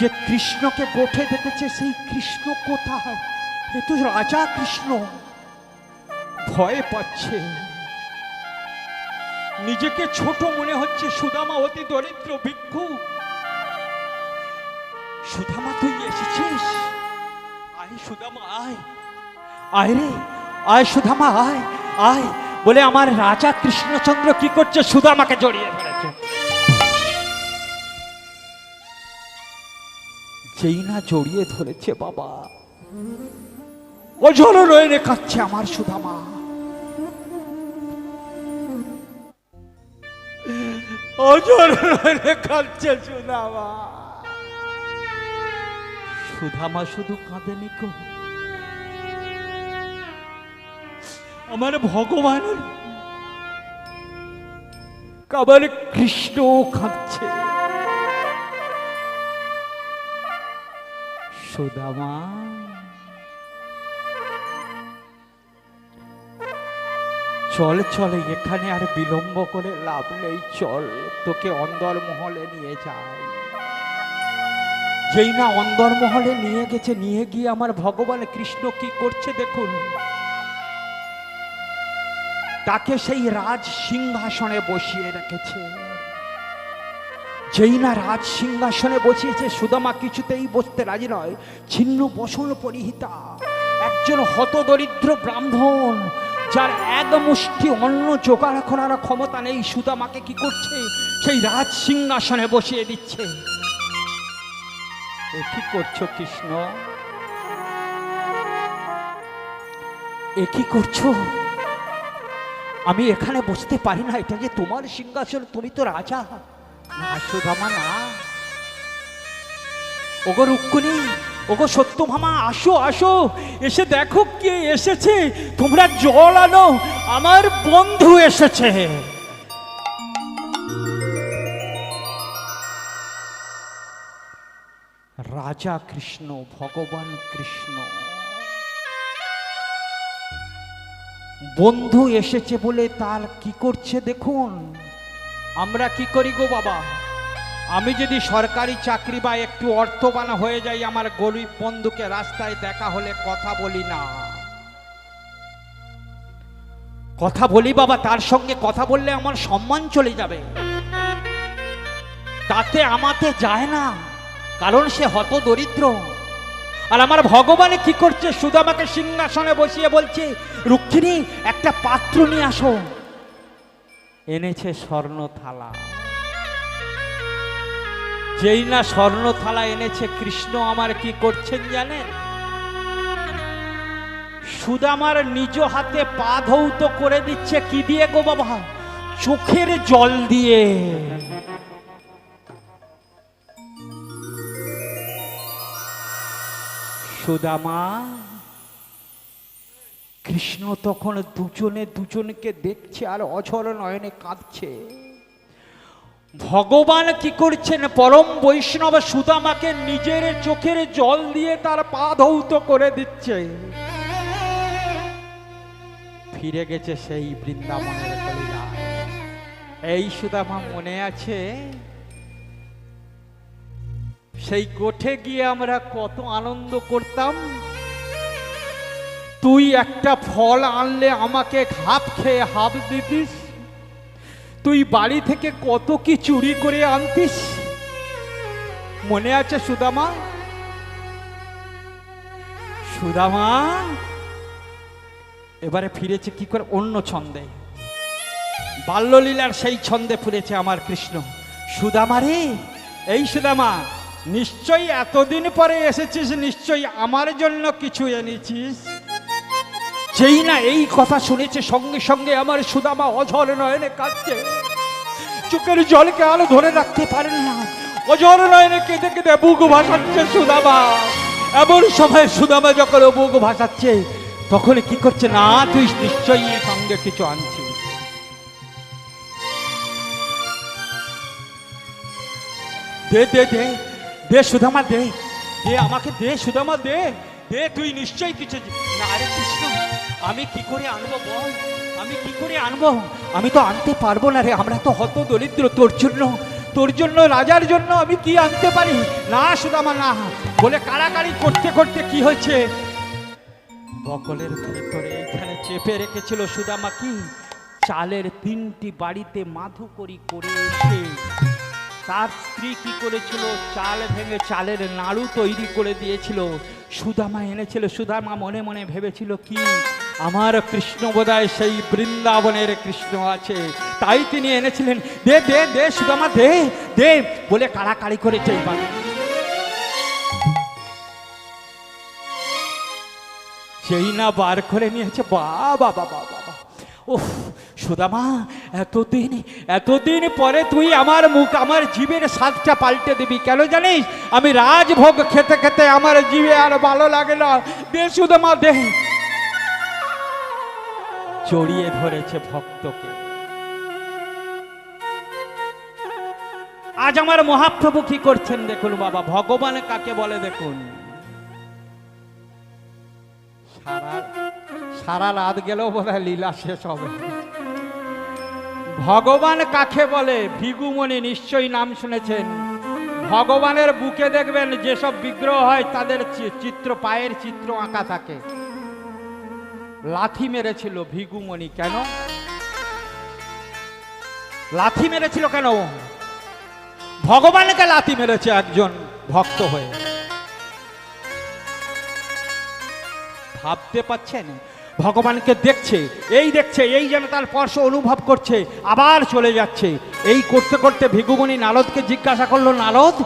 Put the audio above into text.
যে কৃষ্ণকে গোঠে দেখেছে, সেই কৃষ্ণ কোথায়? এ তো রাজা কৃষ্ণ। ভয় পাচ্ছে। নিজেকে ছোট মনে হচ্ছে, সুদামা অতি দরিদ্র ভিক্ষু। সুদামা, তুই এসেছিস? আয় সুদামা, আয়। আয় রে, আয় সুদামা, আয় আয়। বলে আমার রাজা কৃষ্ণচন্দ্র কি করছে? সুদামাকে জড়িয়ে ধরেছে। যেই না জড়িয়ে ধরেছে বাবা। অজর রয়ে কাচ্ছে আমার সুদামা। অজর রয়ে কাচ্ছে সুদামা। সুদামা শুধু কাঁদেনি কো। আমার ভগবানের কাবার কৃষ্ণ কাঁদছে। সুদামা চল চল, এখানে আর বিলম্ব করে লাভ নেই, চল, তোকে অন্দর মহলে নিয়ে যাই। যেই না অন্দর মহলে নিয়ে গেছে, নিয়ে গিয়ে আমার ভগবান কৃষ্ণ কি করছে দেখুন। তাকে সেই রাজ সিংহাসনে বসিয়ে রেখেছে। যেই না রাজ সিংহাসনে বসিয়েছে সুদামা কিছুতেই বসতে রাজি নয়। ছিন্ন বসন পরিহিতা। একজন হতদরিদ্র ব্রাহ্মণ যার এক মুষ্টি অন্ন জোগাড় করার ক্ষমতা নেই সুদামাকে কি করছে? সেই রাজ সিংহাসনে বসিয়ে দিচ্ছে। এ কি করছ কৃষ্ণ? এ কি করছ? আমি এখানে বসতে পারি না এটা যে তোমার সিংহাসন তুমি তো রাজা। ওগো রুক্কুনি ওগো সত্যভামা, আসো আসো, এসে দেখো কে এসেছে, তোমরা জল আনো, আমার বন্ধু এসেছে। রাজা কৃষ্ণ, ভগবান কৃষ্ণ। বন্ধু এসেছে বলে তার কি করছে দেখুন। আমরা কি করি গো বাবা? আমি যদি সরকারি চাকরি বা একটু অর্থবান হয়ে যাই, আমার গরিব বন্ধুকে রাস্তায় দেখা হলে কথা বলি না। কথা বলি বাবা, তার সঙ্গে কথা বললে আমার সম্মান চলে যাবে। তাতে আমাতে যায় না, কারণ সে হত দরিদ্র। আর আমার ভগবানে কি করছে? শুধু আমাকে সিংহাসনে বসিয়ে বলছে, রুক্মিণী, একটা পাত্র নিয়ে আসো। এনেছে স্বর্ণ থালা যেই না স্বর্ণ থালা এনেছে, কৃষ্ণ আমার কি করছেন জানেন? সুদামার নিজ হাতে পা ধৌত করে দিচ্ছে, কি দিয়ে গো বাবা? চোখের জল দিয়ে। সুদামা কৃষ্ণ তখন দুজনে দুজনকে দেখছে আর অঝর নয়নে কাঁদছে। ভগবান কি করছেন? পরম বৈষ্ণব সুদামাকে নিজের চোখের জল দিয়ে তার পা ধৌত করে দিচ্ছে। ফিরে গেছে সেই বৃন্দাবনের কলিলা এই সুদামা মনে আছে? সেই গোঠে গিয়ে আমরা কত আনন্দ করতাম। তুই একটা ফল আনলে আমাকে হাফ খেয়ে হাফ দিতিস? তুই বাড়ি থেকে কত কি চুরি করে আনতিস? মনে আছে সুদামা? সুদামা? এবারে ফিরেছে কি করে? অন্য ছন্দে। বাল্যলীলার সেই ছন্দে ফিরেছে আমার কৃষ্ণ। সুদামা রে, এই সুদামা, নিশ্চয়ই এতদিন পরে এসেছিস, নিশ্চয়ই আমার জন্য কিছু এনেছিস? যেই না এই কথা শুনেছে, সঙ্গে সঙ্গে আমার সুদামা অঝর নয়নে কাঁদছে। চোখের জলকে আলো ধরে রাখতে পারেন না। অঝর নয়নে কেঁদে কেঁদে বুক ভাসাচ্ছে সুদামা। এমন সময় সুদামা যখন বুক ভাসাচ্ছে, তখন কি করছে? না, তুই নিশ্চয়ই সঙ্গে কিছু আনছিস। দে দে দে দে সুদামা, দে। দে, আমাকে দে, সুদামা, দে। দে, তুই নিশ্চয়ই কিছু না, আরে কৃষ্ণ। আমি কি করে আনব বল? আমি কি করে আনব? আমি তো আনতে পারব না রে, আমরা তো হত দরিদ্র, তোর জন্য তোর জন্য, রাজার জন্য আমি কি আনতে পারি? না, সুদামা, না। বলে কাড়াকাড়ি করতে করতে কি হয়েছে? বকলের ভেতরে এখানে চেপে রেখেছিল সুদামা কি? চালের তিনটি বাড়িতে মাধুকরি করে এসে তার স্ত্রী কি করেছিল? চাল ভেঙে চালের নাড়ু তৈরি করে দিয়েছিল। সুদামা এনেছিল। সুদামা মনে মনে ভেবেছিল কি? আমার কৃষ্ণ বোধহয় সেই বৃন্দাবনের কৃষ্ণ আছে। তাই তিনি এনেছিলেন, দে দে দে, সুদামা, দে দে, বলে কাড়াকাড়ি করেছে এইবার সেই না বার করে নিয়েছে বাবা বাবা বাবা ওহ সুদামা, এতদিন এতদিন পরে তুই আমার মুখ, আমার জীবের স্বাদটা পাল্টে দিবি কেন জানিস? আমি রাজভোগ খেতে খেতে আমার জীবে আর ভালো লাগে না। দে, সুদামা, দে। জড়িয়ে ধরেছে ভক্তকে। আজ আমার মহাপ্রভু কি করছেন দেখুন বাবা, ভগবান কাকে বলে দেখুন। সারা সারা রাত গেলেও বোধ হয় লীলা শেষ হবে। ভগবান কাকে বলে? ভিগুমণি নিশ্চয়ই নাম শুনেছেন। ভগবানের বুকে দেখবেন যেসব বিগ্রহ হয়, তাদের চিত্র, পায়ের চিত্র আঁকা থাকে। লাথি মেরেছিল ভিগুমণি কেন? লাথি মেরেছিল কেন? ভগবানকে লাথি মেরেছে একজন ভক্ত হয়ে। ভাবতে পাচ্ছেন ভগবানকে দেখছে, এই দেখছে, এই যেন তার স্পর্শ অনুভব করছে, আবার চলে যাচ্ছে। এই করতে করতে ভিগুমণি নারদকে জিজ্ঞাসা করল, নারদ